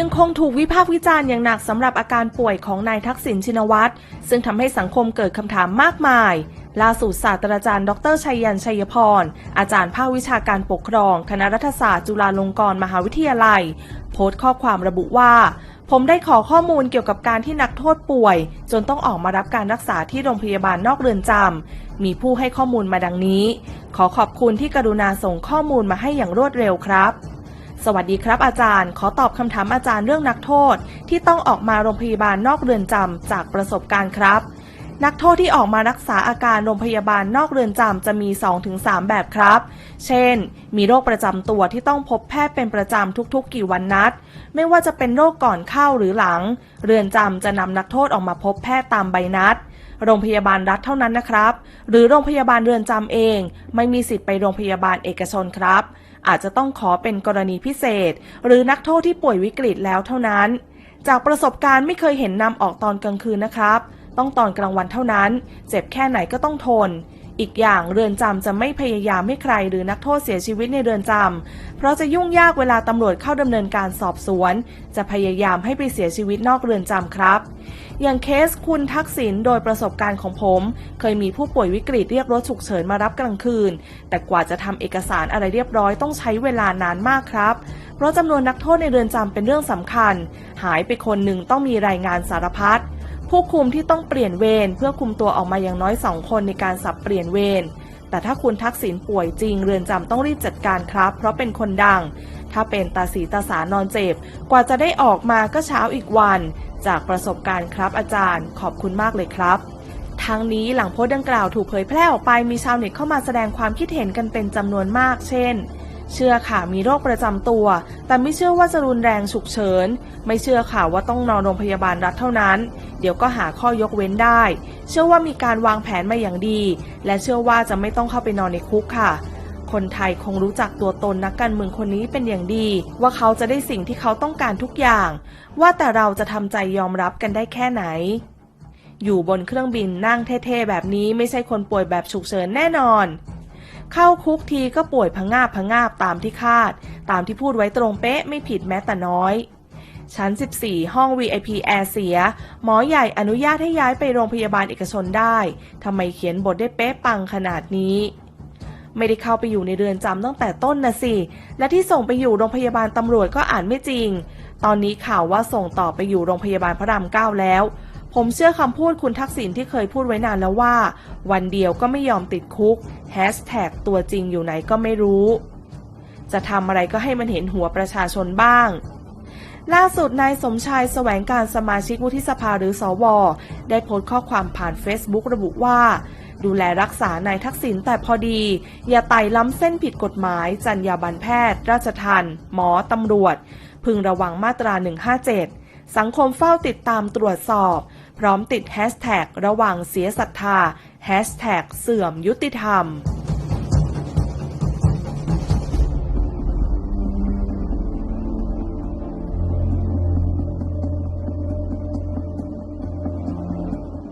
ยังคงถูกวิพากษ์วิจารณ์อย่างหนักสำหรับอาการป่วยของนายทักษิณชินวัตร ซึ่งทำให้สังคมเกิดคำถามมากมาย ล่าสุดศาสตราจารย์ ดรชัยยันชัยพร อาจารย์ภาควิชาการปกครอง คณะรัฐศาสตร์จุฬาลงกรณ์มหาวิทยาลัย โพสต์ข้อความระบุว่า ผมได้ขอข้อมูลเกี่ยวกับการที่นักโทษป่วย จนต้องออกมารับการรักษาที่โรงพยาบาลนอกเรือนจำมีผู้ให้ข้อมูลมาดังนี้ ขอขอบคุณที่กรุณาส่งข้อมูลมาให้อย่างรวดเร็วครับ สวัสดีครับอาจารย์ ขอตอบคำถามอาจารย์เรื่องนักโทษ ที่ต้องออกมาโรงพยาบาลนอกเรือนจำจากประสบการณ์ครับ นักโทษที่ออกมารักษาอาการโรงพยาบาลนอกเรือนจำจะมี 2-3 แบบครับ เช่น มีโรคประจำตัวที่ต้องพบแพทย์เป็นประจำทุกๆ กี่วันนัด ไม่ว่าจะเป็นโรคก่อนเข้าหรือหลัง เรือนจำจะนำนักโทษออกมาพบแพทย์ตามใบนัด โรงพยาบาลรัฐเท่านั้นนะครับ หรือโรงพยาบาลเรือนจำเอง ไม่มีสิทธิ์ไปโรงพยาบาลเอกชนครับ อาจจะต้องขอเป็นกรณีพิเศษ หรือนักโทษที่ป่วยวิกฤตแล้วเท่านั้น จากประสบการณ์ไม่เคยเห็นนำออกตอนกลางคืนนะครับ ต้องตอนกลางวันเท่านั้น เจ็บแค่ไหนก็ต้องทน อีกอย่างเรือนจำจะไม่พยายามให้ใครหรือนักโทษเสียชีวิตในเรือนจำเพราะจะยุ่งยากเวลาตำรวจเข้าดำเนินการสอบสวน จะพยายามให้ไปเสียชีวิตนอกเรือนจำครับ อย่างเคสคุณทักษิณโดยประสบการณ์ของผม เคยมีผู้ป่วยวิกฤตเรียกรถฉุกเฉินมารับกลางคืน แต่กว่าจะทำเอกสารอะไรเรียบร้อยต้องใช้เวลานานมากครับ เพราะจำนวนนักโทษในเรือนจำเป็นเรื่องสำคัญ หายไปคนหนึ่งต้องมีรายงานสารพัด ผู้คุมที่ต้องเปลี่ยนเวรเพื่อคุมตัวออกมาอย่างน้อยสองคนในการสับเปลี่ยนเวรแต่ถ้าคุณทักษิณป่วยจริง เรือนจำต้องรีบจัดการครับ เพราะเป็นคนดัง ถ้าเป็นตาสีตาสานอนเจ็บ กว่าจะได้ออกมาก็เช้าอีกวัน จากประสบการณ์ครับอาจารย์ ขอบคุณมากเลยครับทั้งนี้หลังโพสต์ดังกล่าวถูกเผยแพร่ออกไปมีชาวเน็ตเข้ามาแสดงความคิดเห็นกันเป็นจำนวนมาก เช่น เชื่อค่ะมีโรคประจำตัว แต่ไม่เชื่อว่าจะรุนแรงฉุกเฉิน ไม่เชื่อค่ะว่าต้องนอนโรงพยาบาลรัฐเท่านั้น เดี๋ยวก็หาข้อยกเว้นได้ เชื่อว่ามีการวางแผนมาอย่างดี และเชื่อว่าจะไม่ต้องเข้าไปนอนในคุกค่ะ คนไทยคงรู้จักตัวตนนักการเมืองคนนี้เป็นอย่างดี ว่าเขาจะได้สิ่งที่เขาต้องการทุกอย่าง ว่าแต่เราจะทำใจยอมรับกันได้แค่ไหน อยู่บนเครื่องบินนั่งเท่ๆแบบนี้ไม่ใช่คนป่วยแบบฉุกเฉินแน่นอนเข้าคุกทีก็ป่วยพะงาบพะงาบตามที่คาด ตามที่พูดไว้ตรงเป๊ะไม่ผิดแม้แต่น้อย ชั้น 14 ห้อง VIP แอร์เสีย หมอใหญ่อนุญาตให้ย้ายไปโรงพยาบาลเอกชนได้ทำไมเขียนบทได้เป๊ะปังขนาดนี้ ไม่ได้เข้าไปอยู่ในเรือนจำตั้งแต่ต้นนะสิ และที่ส่งไปอยู่โรงพยาบาลตำรวจก็อ่านไม่จริง ตอนนี้ข่าวว่าส่งต่อไปอยู่โรงพยาบาลพระรามเก้าแล้ว ผมเชื่อคำพูดคุณทักษิณที่เคยพูดไว้นานแล้วว่า วันเดียวก็ไม่ยอมติดคุกแฮชแท็กตัวจริงอยู่ไหนก็ไม่รู้จะทำอะไรก็ให้มันเห็นหัวประชาชนบ้าง ล่าสุดนายสมชายแสวงการสมาชิกวุฒิสภาหรือสว ได้โพสต์ข้อความผ่าน Facebook ระบุว่า ดูแลรักษานายทักษิณแต่พอดี อย่าไต่ล้ำเส้นผิดกฎหมาย จรรยาบรรณแพทย์ ราชทันหมอตำรวจ พึงระวังมาตรา 157 สังคมเฝ้าติดตามตรวจสอบ พร้อมติดแฮชแท็กระวังเสียศรัทธาแฮชแท็กเสื่อมยุติธรรม